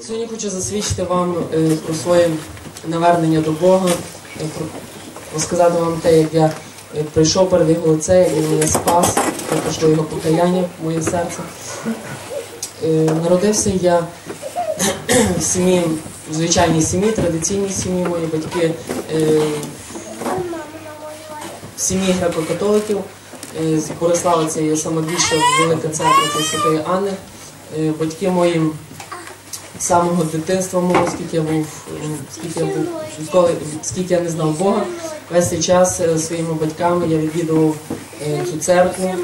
Сьогодні хочу засвідчити вам е, про своє навернення до Бога, е, розказати вам те, як я е, прийшов перед його лице, як він мене спас, як пройшло його покаяння в моє серце. Народився я в сім'ї, в звичайній сім'ї, традиційній сім'ї. Мої батьки в сім'ї греко-католиків. Борислава це є саме більша велика церква це Святої Анни. Батьки мої з самого дитинства мого, скільки я був, скільки я був, відколи- скільки я не знав Бога, весь цей час е, своїми батьками я відвідував е, цю церкву.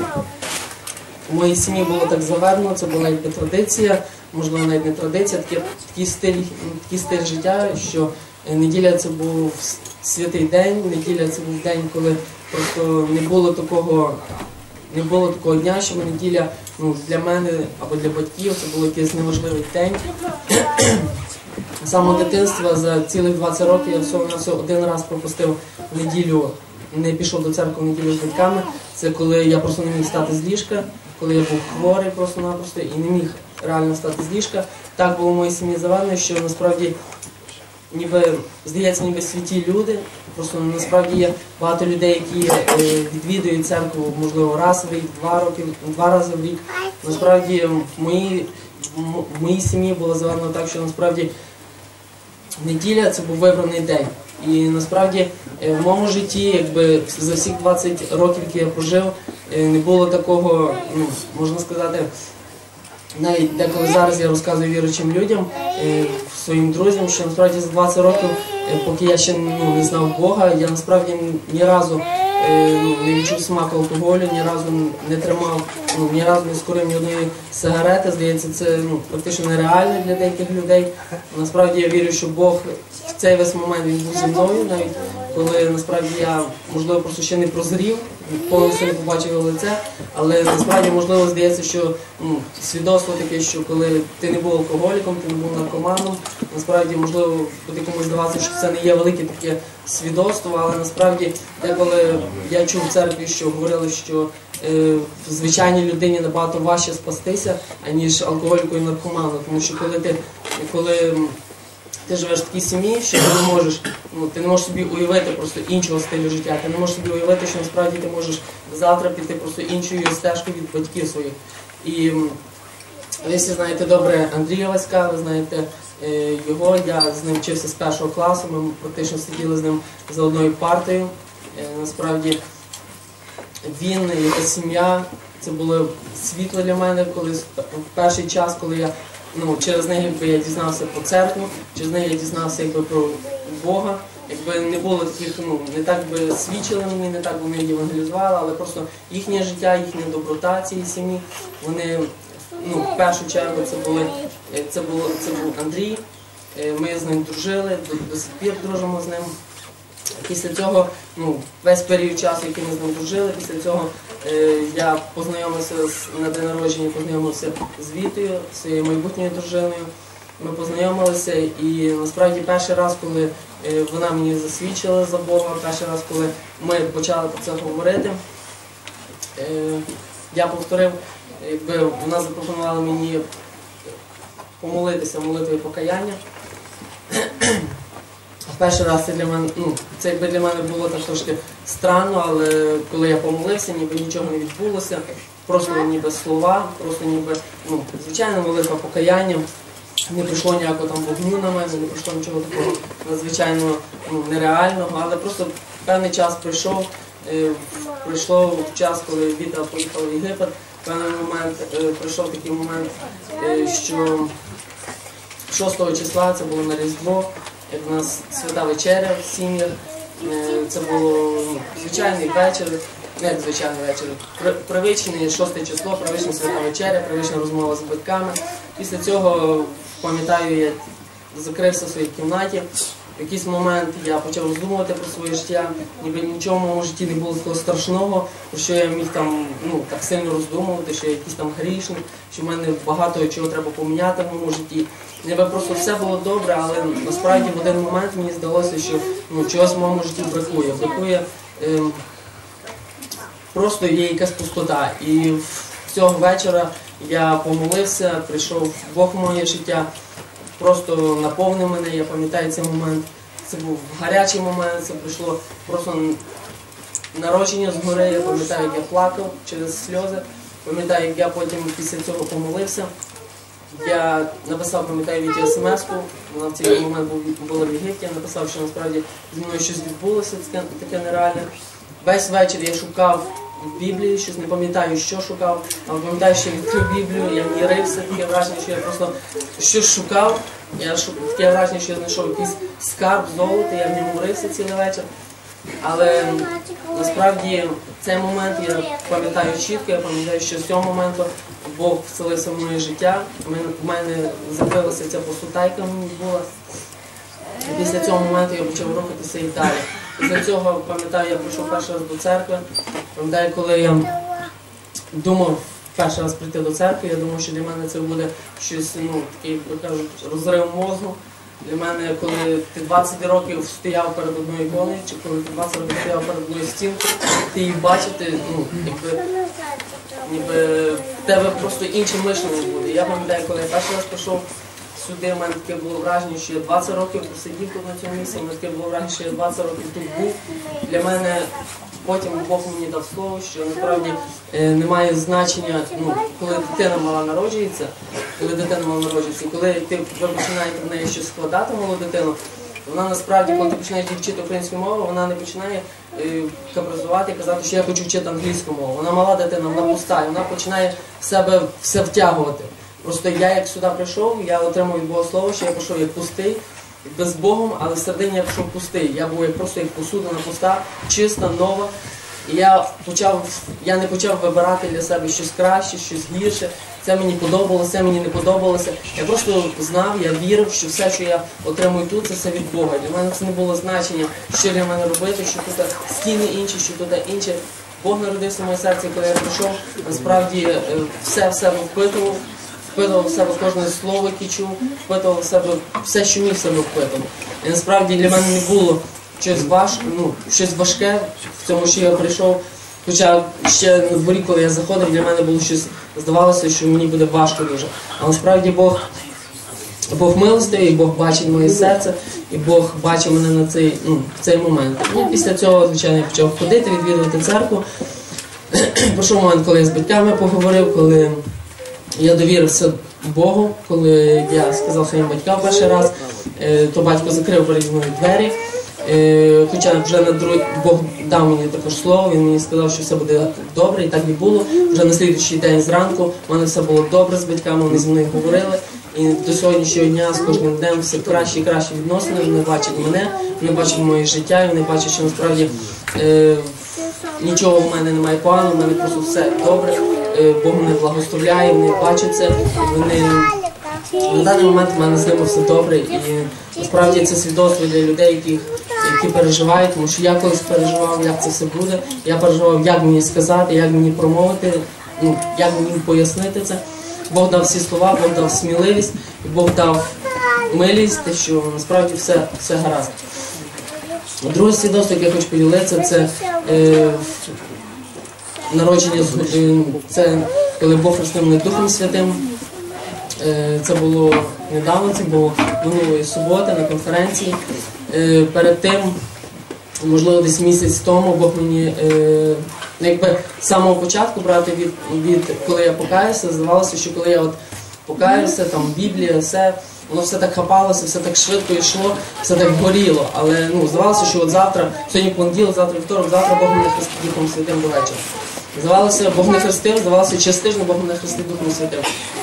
У моїй сім'ї було так заведено, це була якби традиція, можливо, навіть не традиція, такий, такий, стиль, такий стиль життя, що е, неділя це був святий день, неділя це був день, коли просто не було такого, не було такого дня, що неділя ну, для мене або для батьків це був якийсь неважливий день. Самого дитинства за цілих 20 років я всього на всього один раз пропустив неділю, не пішов до церкви неділю з батьками. Це коли я просто не міг встати з ліжка, коли я був хворий просто-напросто і не міг реально встати з ліжка. Так було в моїй сім'ї заведено, що насправді ніби здається, ніби святі люди. Просто насправді є багато людей, які е, відвідують церкву, можливо, раз в рік, два роки, два рази в рік. Насправді в моїй, в моїй сім'ї було заведено так, що насправді неділя це був вибраний день. І насправді е, в моєму житті, якби за всіх 20 років, які я прожив, е, не було такого, ну можна сказати, навіть деколи зараз я розказую віруючим людям, е, своїм друзям, що насправді за 20 років, е, поки я ще ну, не знав Бога, я насправді ні разу відчув смаку алкоголю, ні разу не тримав, ну, ні разу не скурив ні одної сигарети. Здається, це ну, практично нереально для деяких людей. Насправді я вірю, що Бог в цей весь момент він був зі мною, навіть коли насправді я можливо просто ще не прозрів, повністю не побачив лице, але насправді можливо здається, що ну, свідоцтво таке, що коли ти не був алкоголіком, ти не був наркоманом, насправді можливо буде комусь здаватися, що це не є велике таке свідоцтво, але насправді деколи я чув в церкві, що говорили, що е, звичайній людині набагато важче спастися, аніж алкоголіку і наркоману, тому що коли ти коли ти живеш в такій сім'ї, що ти не можеш, ну ти не можеш собі уявити просто іншого стилю життя. Ти не можеш собі уявити, що насправді ти можеш завтра піти просто іншою стежкою від батьків своїх. І ви всі знаєте добре Андрія Васька, ви знаєте е, його. Я з ним вчився з першого класу. Ми практично сиділи з ним за одною партою. Е, Насправді він, його сім'я, це було світло для мене, коли в перший час, коли я ну, через них якби я дізнався про церкву, через них я дізнався якби про Бога. Якби не було таких, ну не так би свідчили мені, не так вони євангелізували, але просто їхнє життя, їхня доброта цієї сім'ї, вони ну, в першу чергу це були е, це було це був Андрій. Е, Ми з ним дружили, до, до сих пір дружимо з ним. Після цього, ну, весь період часу, який ми з ним дружили, після цього е, я познайомився з, на день народження, познайомився з Вітою, своєю майбутньою дружиною. Ми познайомилися і насправді перший раз, коли е, вона мені засвідчила за Бога, перший раз, коли ми почали про це говорити, е, я повторив, якби вона запропонувала мені помолитися молитвою покаяння. Перший раз це для мене, ну, це якби для мене було так трошки странно, але коли я помолився, ніби нічого не відбулося, просто ніби слова, просто ніби, ну, звичайно, молитва покаяння. Не прийшло ніякого там вогню на мене, не прийшло нічого такого надзвичайно ну, нереального, але просто певний час прийшов. Е, прийшло час, коли Віта поїхала в Єгипет. Певний момент е, прийшов такий момент, е, що 6 числа це було на Різдво, як у нас свята вечеря в сім'ях. Е, Це було звичайний вечір, не звичайний вечір, при- привичний 6 число, привична свята вечеря, привична розмова з батьками. Після цього, пам'ятаю, я закрився в своїй кімнаті. В якийсь момент я почав роздумувати про своє життя, ніби нічого в моєму житті не було такого страшного, про що я міг там ну, так сильно роздумувати, що я якийсь там грішник, що в мене багато чого треба поміняти в моєму житті. Ніби просто все було добре, але насправді в один момент мені здалося, що ну, чогось в моєму житті бракує. Бракує ем, просто є якась пустота. І цього вечора я помолився, прийшов Бог в моє життя. Просто наповнив мене. Я пам'ятаю цей момент. Це був гарячий момент, це прийшло просто народження згори. Я пам'ятаю, як я плакав через сльози. Пам'ятаю, як я потім після цього помолився. Я написав, пам'ятаю, Віті смс-ку, вона в цей момент була в Єгипті, я написав, що насправді зі мною щось відбулося, таке нереальне. Весь вечір я шукав в Біблії, щось не пам'ятаю, що шукав, але пам'ятаю, що я відкрив Біблію, я ній рився, таке враження, що я просто щось шукав. Я таке враження, що я знайшов якийсь скарб золота, я в ньому рився цілий вечір. Але насправді цей момент я пам'ятаю чітко, я пам'ятаю, що з цього моменту Бог вселився в моє життя. В мене закрилася ця пустота, яка мені була. Після цього моменту я почав рухатися і далі. Після цього пам'ятаю, я прийшов перший раз до церкви. Пам'ятаю, коли я думав перший раз прийти до церкви, я думав, що для мене це буде щось, ну, такий, кажуть, розрив мозку. Для мене, коли ти 20 років стояв перед одною іконою, чи коли ти 20 років стояв перед одною стінкою, ти її бачив, ти, ну, якби, ніби в тебе просто інше мишлення буде. Я пам'ятаю, коли я перший раз прийшов сюди, в мене таке було враження, що я 20 років посидів тут на цьому місці, в мене таке було враження, що я 20 років тут був. Для мене потім Бог мені дав слово, що насправді е, немає значення, ну, коли дитина мала народжується, коли дитина мала народжується, коли ти ви починаєте в неї щось складати малу дитину, вона насправді, коли ти починаєш вчити українську мову, вона не починає е, капризувати і казати, що я хочу вчити англійську мову. Вона мала дитина, вона пуста, і вона починає в себе все втягувати. Просто я як сюди прийшов, я отримав від Бога слово, що я прийшов як пустий, без Богом, але всередині я прийшов пустий. Я був як просто як посудина пуста, чиста, нова. І я почав, я не почав вибирати для себе щось краще, щось гірше. Це мені подобалося, це мені не подобалося. Я просто знав, я вірив, що все, що я отримую тут, це все від Бога. Для мене це не було значення, що для мене робити, що тут стіни інші, що тут інше. Бог народився в моє серце, коли я прийшов, насправді е, все в впитував, впитував в себе кожне слово, яке чув, впитував в себе все, що міг себе впитував. І насправді для мене не було щось важке, ну, щось важке в цьому, що я прийшов. Хоча ще на дворі, коли я заходив, для мене було щось, здавалося, що мені буде важко дуже. А насправді Бог, Бог милостивий, Бог бачить моє серце, і Бог бачив мене на цей, ну, в цей момент. І після цього, звичайно, я почав ходити, відвідувати церкву. Пройшов момент, коли я з батьками поговорив, коли я довірився Богу, коли я сказав своїм батькам перший раз, е, то батько закрив мною двері. Е, Хоча вже на другий Бог дав мені також слово, він мені сказав, що все буде добре, і так і було. Вже на слідуючий день зранку в мене все було добре з батьками, вони зі мною говорили. І до сьогоднішнього дня з кожним днем все краще і краще відносини. Вони бачать мене, вони бачать моє життя, і вони бачать, що насправді е, нічого в мене немає поганого, в мене просто все добре. Е, Бог мене благословляє, вони бачать це, вони на даний момент в мене з ними все добре, і насправді це свідоцтво для людей, яких, які переживають, тому що я колись переживав, як це все буде. Я переживав, як мені сказати, як мені промовити, ну, як мені пояснити це. Бог дав всі слова, Бог дав сміливість, і Бог дав милість, те, що насправді все, все гаразд. Друге свідоцтво, яке я хочу поділитися, це е, народження е, це коли Бог хрестив мене Духом Святим. Е, Це було недавно, це було минулої суботи на конференції. Е, Перед тим, можливо, десь місяць тому, Бог мені ну, якби з самого початку брати від, від коли я покаюся, здавалося, що коли я от покаюся, там Біблія, все, воно все так хапалося, все так швидко йшло, все так горіло. Але ну, здавалося, що от завтра, сьогодні понеділок, завтра вівторок, завтра Бог мене Духом Святим до вечора. Здавалося, Бог не хрестив, здавалося, через Бог мене хрестив Духом Святим.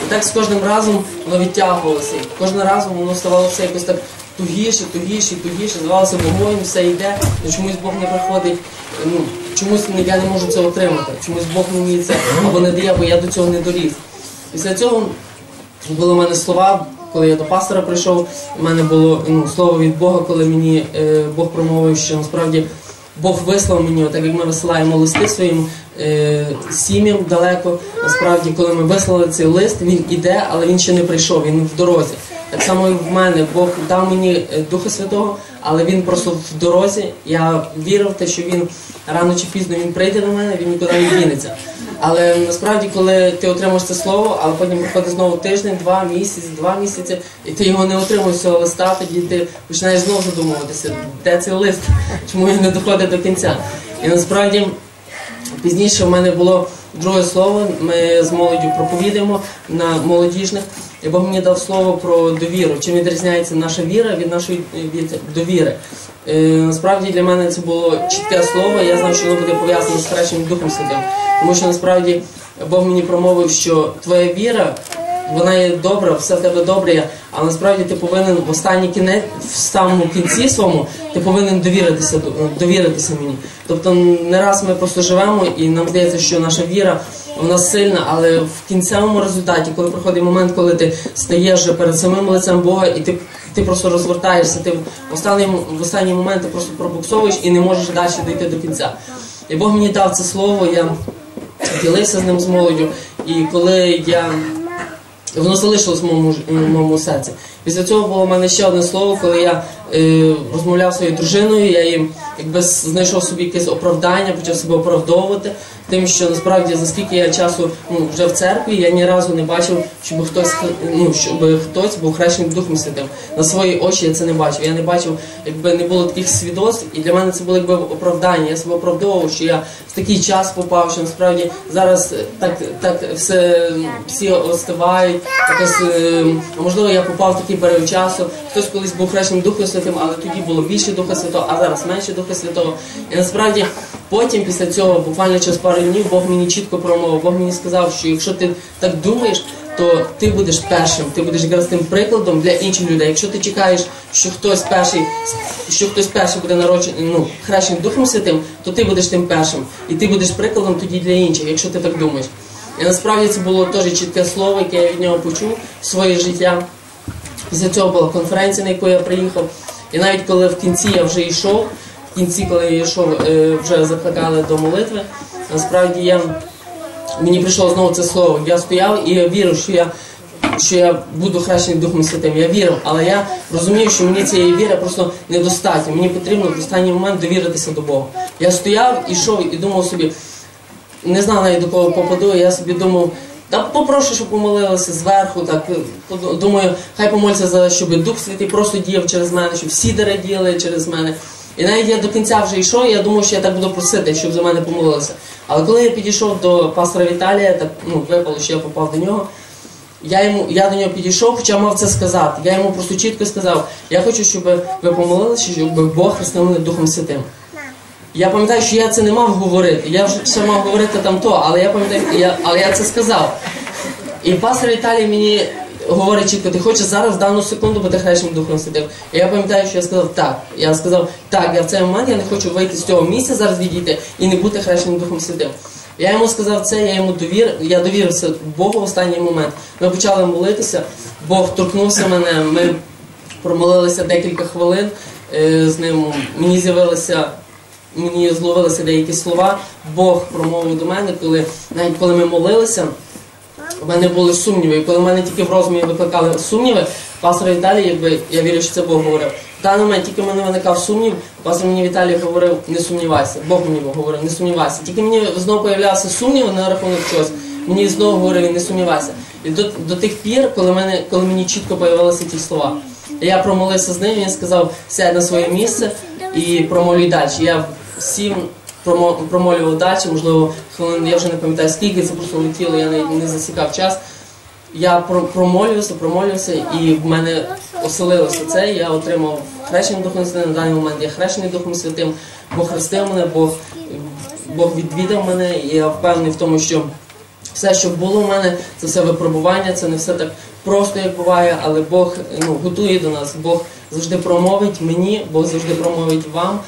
І так з кожним разом воно відтягувалося. І разом воно ставало все якось так тугіше, тугіше, тугіше. Здавалося, вогонь, все йде, і чомусь Бог не приходить. Ну, чомусь я не можу це отримати. Чомусь Бог мені це або не дає, бо я до цього не доріс. Після цього були в мене слова, коли я до пастора прийшов, у мене було ну, слово від Бога, коли мені е, Бог промовив, що насправді Бог вислав мені, так як ми висилаємо листи своїм е, сім'ям далеко. Насправді, коли ми вислали цей лист, він іде, але він ще не прийшов, він в дорозі. Так само і в мене Бог дав мені е, Духа Святого, але він просто в дорозі. Я вірив в те, що він рано чи пізно він прийде до мене, він нікуди не дінеться. Але насправді, коли ти отримуєш це слово, але потім проходить знову тиждень, два місяці, два місяці, і ти його не отримуєш цього листа, тоді ти починаєш знову задумуватися, де цей лист, чому він не доходить до кінця. І насправді пізніше в мене було друге слово. Ми з молоддю проповідаємо на молодіжних. І Бог мені дав слово про довіру. Чим відрізняється наша віра від нашої від довіри. Е, насправді для мене це було чітке слово. Я знав, що воно буде пов'язане з хрещеним Духом Святим. Тому що насправді Бог мені промовив, що твоя віра, вона є добра, все в тебе добре, є, а насправді ти повинен в останній кінець, в самому кінці своєму, ти повинен довіритися довіритися мені. Тобто не раз ми просто живемо, і нам здається, що наша віра вона сильна, але в кінцевому результаті, коли проходить момент, коли ти стаєш вже перед самим лицем Бога, і ти, ти просто розвертаєшся, ти в останній, в останній момент ти просто пробуксовуєш і не можеш далі дійти до кінця. І Бог мені дав це слово, я ділився з ним з молоддю, і коли я Воно залишилось в моєму, в моєму серці. Після цього було в мене ще одне слово, коли я е, розмовляв зі своєю дружиною, я їм якби знайшов собі якесь оправдання, почав себе оправдовувати, тим, що насправді за скільки я часу ну, вже в церкві, я ні разу не бачив, щоб хтось ну, щоб хтось був хрещений Духом Святим. На свої очі я це не бачив. Я не бачив, якби не було таких свідоцтв, і для мене це було якби оправдання. Я себе оправдовував, що я в такий час попав, що насправді зараз е, так, так все всі остивають. Якось, е, можливо, я попав в такий період часу. Хтось колись був хрещеним Духом Святим, але тоді було більше Духа Святого, а зараз менше Духа Святого. І насправді потім, після цього, буквально через пару днів, Бог мені чітко промовив. Бог мені сказав, що якщо ти так думаєш, то ти будеш першим, ти будеш якраз тим прикладом для інших людей. Якщо ти чекаєш, що хтось перший, що хтось перший буде народжений, ну хрещений Духом Святим, то ти будеш тим першим, і ти будеш прикладом тоді для інших, якщо ти так думаєш. І насправді це було теж чітке слово, яке я від нього почув своє життя. Після цього була конференція, на яку я приїхав. І навіть коли в кінці я вже йшов, в кінці, коли я йшов, е, вже закликали до молитви, насправді я, мені прийшло знову це слово. Я стояв і я вірив, що я, що я буду хрещений Духом Святим. Я вірив, але я розумів, що мені цієї віри просто недостатньо. Мені потрібно в останній момент довіритися до Бога. Я стояв, ішов і думав собі, не знав навіть до кого попаду, я собі думав, та попрошу, щоб помолилися зверху, так е, думаю, хай помоляться за щоб Дух Святий просто діяв через мене, щоб всі діяли через мене. І навіть я до кінця вже йшов, я думав, що я так буду просити, щоб за мене помолилися. Але коли я підійшов до пастора Віталія, так ну випало, що я попав до нього. Я йому я до нього підійшов, хоча мав це сказати. Я йому просто чітко сказав: я хочу, щоб ви помолилися, щоб Бог хрестив мене Духом Святим. Я пам'ятаю, що я це не мав говорити. Я вже ще мав говорити там то, але я пам'ятаю, я, але я це сказав. І пастор Віталій мені говорить чітко, ти хочеш зараз в дану секунду бути хрещеним Духом Святим. І я пам'ятаю, що я сказав так. Я сказав, так, я в цей момент я не хочу вийти з цього місця зараз відійти і не бути хрещеним Духом Святим. Я йому сказав це, я йому довір, я довірився Богу в останній момент. Ми почали молитися, Бог торкнувся мене, ми промолилися декілька хвилин е, з ним. Мені з'явилося мені зловилися деякі слова. Бог промовив до мене, коли навіть коли ми молилися, у мене були сумніви. І коли в мене тільки в розумі викликали сумніви, пастор Віталій, якби я вірю, що це Бог говорив. В даний момент тільки в мене виникав сумнів, пастор мені Віталій говорив, не сумнівайся. Бог мені говорив, не сумнівайся. Тільки мені знову появлявся сумнів на рахунок чогось. Мені знову говорив, не сумнівайся. І до, до тих пір, коли, мене, коли мені чітко появилися ті слова. Я промолився з ним, він сказав, сядь на своє місце і промолюй далі. Я промо- промолював далі, можливо, хвилин, я вже не пам'ятаю скільки, це просто летіло, я не, не засікав час. Я промолювався, промолювався, і в мене оселилося це. Я отримав хрещення Духом Святим. На даний момент я хрещений Духом Святим. Бог хрестив мене, Бог, Бог відвідав мене, і я впевнений в тому, що все, що було в мене, це все випробування, це не все так просто, як буває, але Бог ну, готує до нас. Бог завжди промовить мені, Бог завжди промовить вам.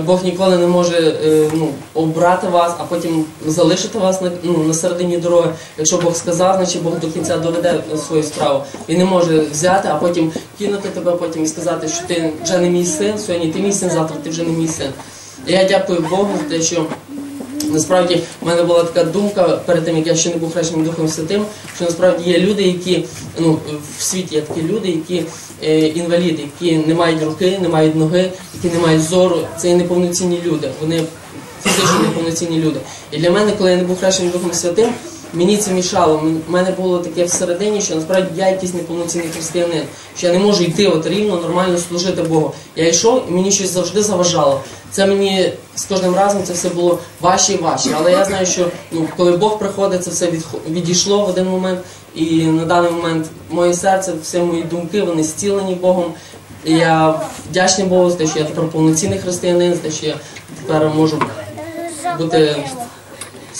Бог ніколи не може е, ну, обрати вас, а потім залишити вас на, ну, на середині дороги. Якщо Бог сказав, значить Бог до кінця доведе свою справу. Він не може взяти, а потім кинути тебе потім і сказати, що ти вже не мій син, сьогодні ти мій син, завтра ти вже не мій син. Я дякую Богу за те, що Насправді в мене була така думка перед тим, як я ще не був хрещеним Духом Святим, що насправді є люди, які ну в світі є такі люди, які е, інваліди, які не мають руки, не мають ноги, які не мають зору. Це є неповноцінні люди. Вони фізично неповноцінні люди. І для мене, коли я не був хрещеним Духом Святим, мені це мішало. У мене було таке всередині, що насправді я якийсь неповноцінний християнин, що я не можу йти от рівно, нормально служити Богу. Я йшов і мені щось завжди заважало. Це мені з кожним разом це все було важче і важче. Але я знаю, що ну, коли Бог приходить, це все відійшло в один момент. І на даний момент моє серце, всі мої думки, вони зцілені Богом. І я вдячний Богу за те, що я тепер повноцінний християнин, за те, що я тепер можу бути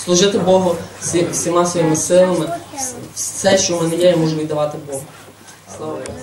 служити Богу всі- всіма своїми силами. Все, що в мене є, я можу віддавати Богу. Слава Богу.